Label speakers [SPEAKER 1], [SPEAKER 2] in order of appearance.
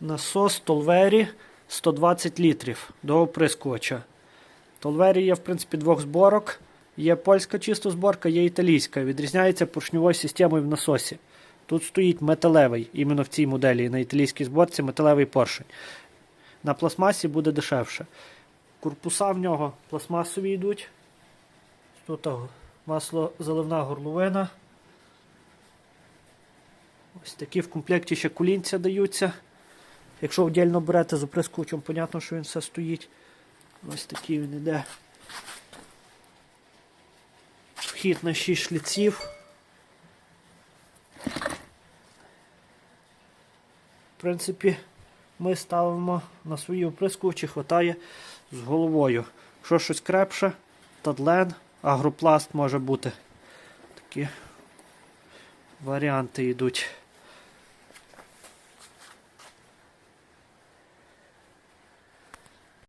[SPEAKER 1] Насос Толвері 120 літрів до оприскувача. Толвері є, в принципі, двох зборок. Є польська чисто зборка, є італійська. Відрізняється поршньовою системою в насосі. Тут стоїть металевий, іменно в цій моделі. На італійській зборці металевий поршень. На пластмасі буде дешевше. Корпуса в нього пластмасові йдуть. Тут масло заливна горловина. Ось такі в комплекті ще кулінця даються. Якщо вдільно берете з оприскувачем, понятно, що він все стоїть. Ось такий він іде. Вхід на 6 шліців. В принципі, ми ставимо на свої оприскувачі, хватає з головою. Якщо щось крепше, тадлен, агропласт може бути. Такі варіанти йдуть.